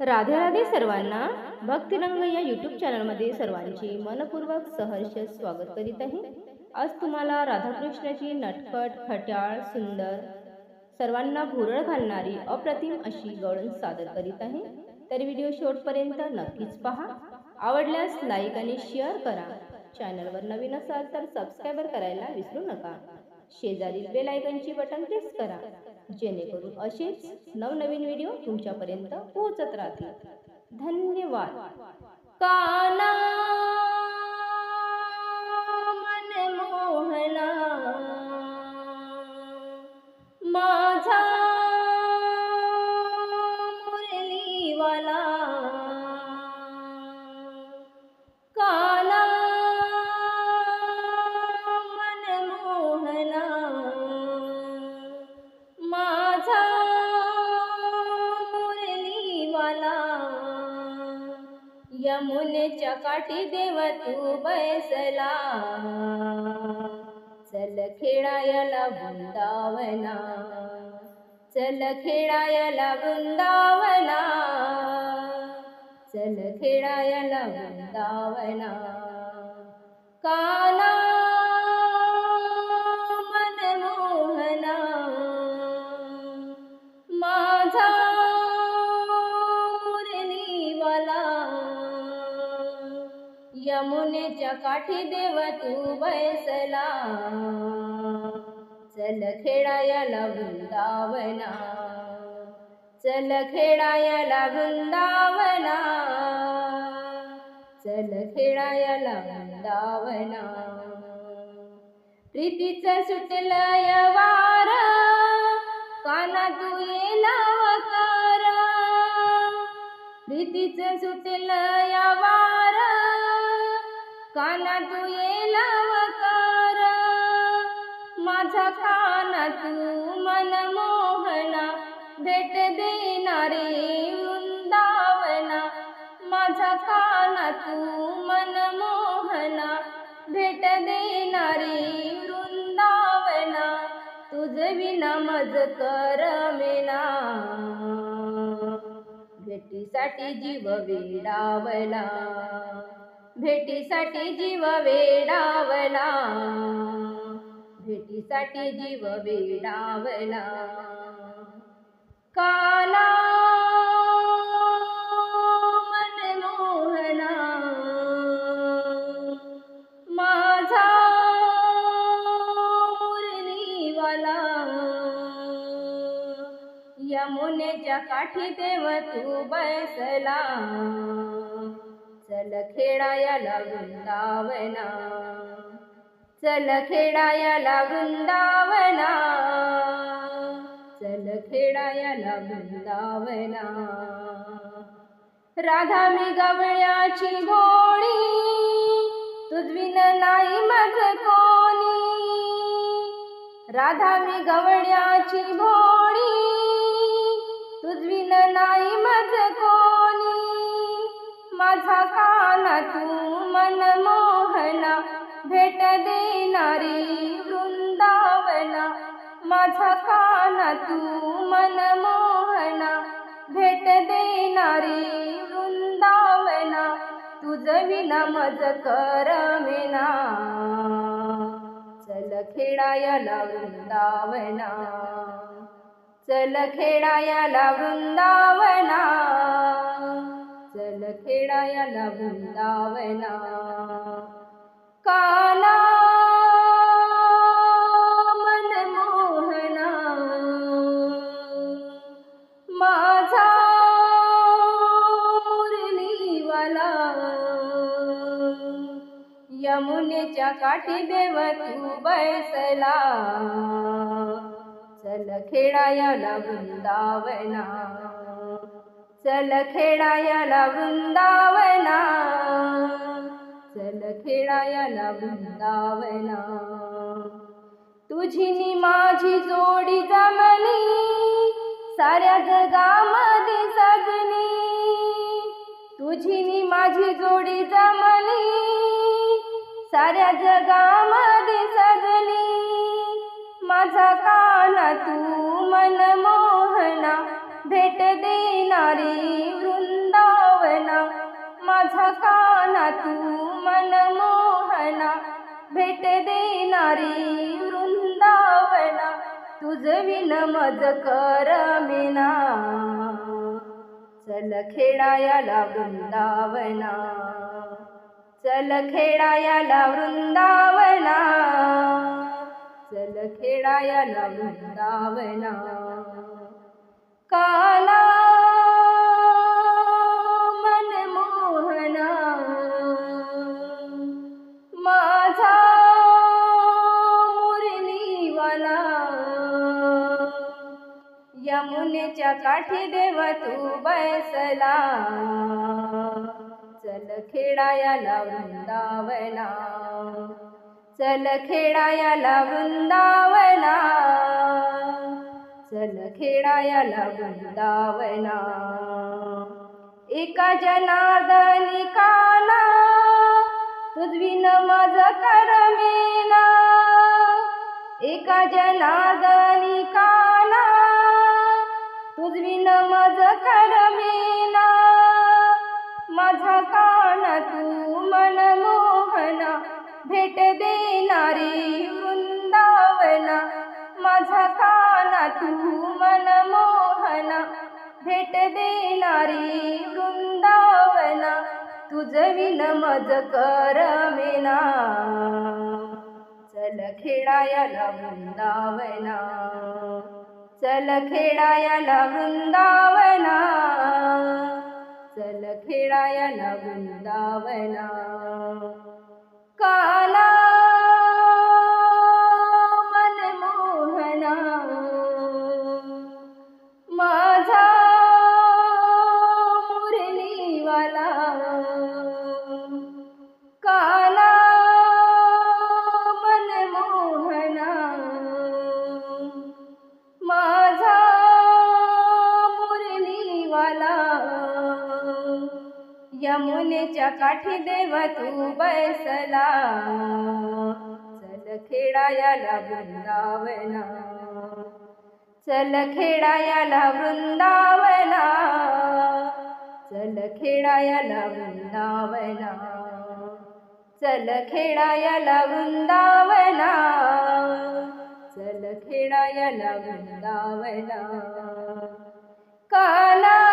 राधे राधे सर्वांना भक्तिरंग या यूट्यूब चॅनलमध्ये सर्वांचे मनपूर्वक सहर्ष स्वागत करीत आहे. आज तुम्हाला राधाकृष्णाची नटखट खट्याळ सुंदर सर्वांना भुरळ घालणारी अप्रतिम अशी गवळण सादर करीत आहे. तर व्हिडिओ शेवटपर्यंत नक्कीच पहा. आवडल्यास लाईक आणि शेअर करा. चॅनलवर नवीन असाल तर सबस्क्राईबर करायला विसरू नका. शेजारील बेल आयकनची बटन प्रेस करा. जेणेकरून असेच नवनवीन व्हिडिओ तुमच्यापर्यंत पोहोचत राहतील. धन्यवाद. काना मन मोहना यमुनेच्या काठी देव तू बैसला चल खेळायला वृंदावना. चल खेळायला वृंदावना. चल खेळायला वृंदावना. काना यमुनेच्या काठी देव तू बैसला. चल खेळायला वृंदावना. चल खेळायला वृंदावना. चल खेळायला वृंदावना. प्रीतीचं सुटलं वार. काना तू येला वकार प्रीतीचं सुटलं काना तू येला वकार माझा काना तू मनमोहना भेट देणारे वृंदावना. माझा काना तू मनमोहना भेट देणारे वृंदावना. तुझ विना मज कर मेना. भेटीसाठी जीव वेडावला. भेटीसाठी जीव वेडावला. भेटीसाठी जीव वेडावला. काला मनमोहना. माझा यमुनेच्या काठी देव तू बसला. चल खेळायला वृंदावना चल खेळायला वृंदावना चल खेळायला वृंदावना राधा मी गवळ्याची गोळी तुझविन नाही मज कोणी. राधा मी गवळ्याची गोळी तुझविन नाही मज कोणी. माझा काना तू मनमोहना भेट देणारी वृंदावना. माझा काना तू मनमोहना भेट देणारी वृंदावना. तुझ विना मज कर मेना चल खेळायला वृंदावना. चल खेळायला वृंदावना. चल खेळायला वृंदावना काना मनमोहना. माझा मुरलीवाला. यमुनेच्या काठी देव तू बैसला चल खेळायला वृंदावना चल खेळायला वृंदावना. चल खेळायला वृंदावना. तुझी माझी जोडी जमली साऱ्या जगामध्ये सजनी. तुझी माझी जोडी जमली साऱ्या जगामध्ये सजली माझा काना तू मनमो भेट देणारी वृंदावना माझा काना तू मनमोहना. भेट देणारी वृंदावना तुझविन मज कर मिना. चल खेडायाला वृंदावना चल खेडायाला वृंदावना. चल खेडायाला वृंदावना. काला मनमोहना माझा मुरलीवाला. यमुनेच्या काठी देव तू बैसला. चल खेळायाला वृंदावना चल खेळायाला वृंदावना सन खेळायला वृंदावना. एका जनार्दनी काना तुझविन माझ करमेना एका जनार्दनी काना तुझविन माझ करमेना माझा काना तू मनमोहना भेट देणारी तू मन मोहन भेट देणारी वृंदावना तुझ विन मज करमेना चल खेळायला वृंदावना चल खेळायला वृंदावना चल खेळायला वृंदावना. काला यमुनेच्या काठी देव तू बैसला. चल खेळायाला वृंदावना. चल खेळायाला वृंदावना. चल खेळायाला वृंदावना. चल खेळायाला वृंदावना. चल खेळायाला वृंदावना. काला